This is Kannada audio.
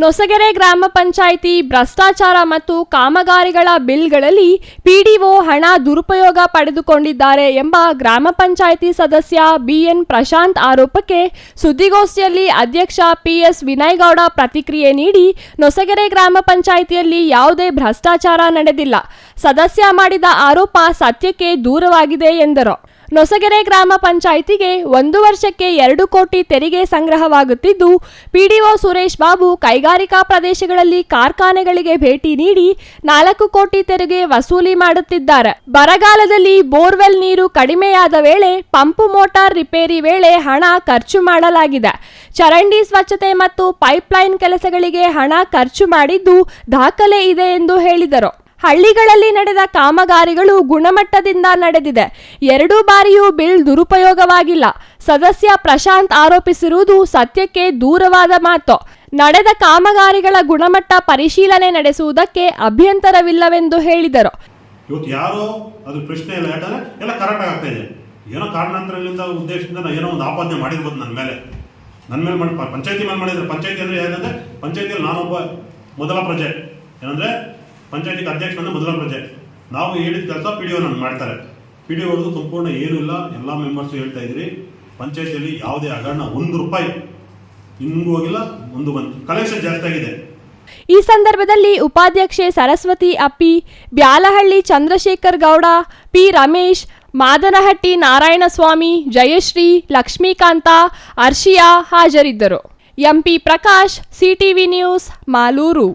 ನೊಸಗೆರೆ ಗ್ರಾಮ ಪಂಚಾಯಿತಿ, ಭ್ರಷ್ಟಾಚಾರ ಮತ್ತು ಕಾಮಗಾರಿಗಳ ಬಿಲ್ಗಳಲ್ಲಿ ಪಿಡಿಒ ಹಣ ದುರುಪಯೋಗ ಪಡೆದುಕೊಂಡಿದ್ದಾರೆ ಎಂಬ ಗ್ರಾಮ ಪಂಚಾಯಿತಿ ಸದಸ್ಯ ಬಿಎನ್ ಪ್ರಶಾಂತ್ ಆರೋಪಕ್ಕೆ ಸುದ್ದಿಗೋಷ್ಠಿಯಲ್ಲಿ ಅಧ್ಯಕ್ಷ ಪಿಎಸ್ ವಿನಯಗೌಡ ಪ್ರತಿಕ್ರಿಯೆ ನೀಡಿ, ನೊಸಗೆರೆ ಗ್ರಾಮ ಪಂಚಾಯಿತಿಯಲ್ಲಿ ಯಾವುದೇ ಭ್ರಷ್ಟಾಚಾರ ನಡೆದಿಲ್ಲ. ಸದಸ್ಯ ಮಾಡಿದ ಆರೋಪ ಸತ್ಯಕ್ಕೆ ದೂರವಾಗಿದೆ ಎಂದರು. ನೊಸಗೆರೆ ಗ್ರಾಮ ಪಂಚಾಯಿತಿಗೆ ಒಂದು ವರ್ಷಕ್ಕೆ ಎರಡು ಕೋಟಿ ತೆರಿಗೆ ಸಂಗ್ರಹವಾಗುತ್ತಿದ್ದು, ಪಿಡಿಒ ಸುರೇಶ್ ಬಾಬು ಕೈಗಾರಿಕಾ ಪ್ರದೇಶಗಳಲ್ಲಿ ಕಾರ್ಖಾನೆಗಳಿಗೆ ಭೇಟಿ ನೀಡಿ ನಾಲ್ಕು ಕೋಟಿ ತೆರಿಗೆ ವಸೂಲಿ ಮಾಡುತ್ತಿದ್ದಾರೆ. ಬರಗಾಲದಲ್ಲಿ ಬೋರ್ವೆಲ್ ನೀರು ಕಡಿಮೆಯಾದ ವೇಳೆ ಪಂಪು ಮೋಟಾರ್ ರಿಪೇರಿ ವೇಳೆ ಹಣ ಖರ್ಚು ಮಾಡಲಾಗಿದೆ. ಚರಂಡಿ ಸ್ವಚ್ಛತೆ ಮತ್ತು ಪೈಪ್ಲೈನ್ ಕೆಲಸಗಳಿಗೆ ಹಣ ಖರ್ಚು ಮಾಡಿದ್ದು ದಾಖಲೆ ಇದೆ ಎಂದು ಹೇಳಿದರು. ಹಳ್ಳಿಗಳಲ್ಲಿ ನಡೆದ ಕಾಮಗಾರಿಗಳು ಗುಣಮಟ್ಟದಿಂದ ನಡೆದಿದೆ. ಎರಡೂ ಬಾರಿಯೂ ಬಿಲ್ ದುರುಪಯೋಗವಾಗಿಲ್ಲ. ಸದಸ್ಯ ಪ್ರಶಾಂತ್ ಆರೋಪಿಸಿರುವುದು ಸತ್ಯಕ್ಕೆ ದೂರವಾದ ಮಾತು. ನಡೆದ ಕಾಮಗಾರಿಗಳ ಗುಣಮಟ್ಟ ಪರಿಶೀಲನೆ ನಡೆಸುವುದಕ್ಕೆ ಅಭ್ಯಂತರವಿಲ್ಲವೆಂದು ಹೇಳಿದರು. ಇವತ್ತು ಯಾರೋ ಅದು ಪ್ರಶ್ನೆ ಇಲ್ಲ ಯಾಕಂದ್ರೆ ಎಲ್ಲ ಕರೆಕ್ಟ್ ಆಗ್ತಾ ಇದೆ. ಏನೋ ಕಾರಣಾಂತರಗಳಿಂದ ಉದ್ದೇಶದಿಂದ ನಾನು ಏನೋ ಒಂದು ಆಪಾದನೆ ಮಾಡಿರ್ಬೋದು ನನ್ನ ಮೇಲೆ. ನನ್ನ ಮೇಲೆ ಮಾಡಿ, ಪಂಚಾಯತಿ ಮೇಲೆ ಮಾಡಿದ್ರೆ ಪಂಚಾಯತಿ ಅಂದರೆ ಏನಂದ್ರೆ ಪಂಚಾಯತಿಯಲ್ಲಿ ನಾನೊಬ್ಬ ಮೊದಲ ಪ್ರಜೆ. ಏನಂದ್ರೆ ಪಂಚಾಯತಿಗೆ ಅಧ್ಯಕ್ಷನ ಮೊದಲ ಪ್ರಜೆ. ನಾವು ಹೇಳಿದ ಕೆಲಸ ಪಿ ಡಿ ಒ ಮಾಡ್ತಾರೆ. ಪಿ ಡಿ ಅವ್ರದ್ದು ಸಂಪೂರ್ಣ ಏನೂ ಇಲ್ಲ, ಎಲ್ಲ ಮೆಂಬರ್ಸು ಹೇಳ್ತಾ ಇದ್ದೀರಿ. ಪಂಚಾಯತಿಯಲ್ಲಿ ಯಾವುದೇ ಹಗರಣ ಒಂದು ರೂಪಾಯಿ ಇನ್ನೂ ಹೋಗಿಲ್ಲ, ಒಂದು ಬಂತು. ಕಲೆಕ್ಷನ್ ಜಾಸ್ತಿ ಆಗಿದೆ. ಈ ಸಂದರ್ಭದಲ್ಲಿ ಉಪಾಧ್ಯಕ್ಷೆ ಸರಸ್ವತಿ ಅಪ್ಪಿ, ಬ್ಯಾಲಹಳ್ಳಿ ಚಂದ್ರಶೇಖರ್ ಗೌಡ, ಪಿ ರಮೇಶ್, ಮಾದನಹಟ್ಟಿ ನಾರಾಯಣಸ್ವಾಮಿ, ಜಯಶ್ರೀ, ಲಕ್ಷ್ಮೀಕಾಂತ ಅರ್ಷಿಯಾ ಹಾಜರಿದ್ದರು. MP Prakash, CTV news, Malur.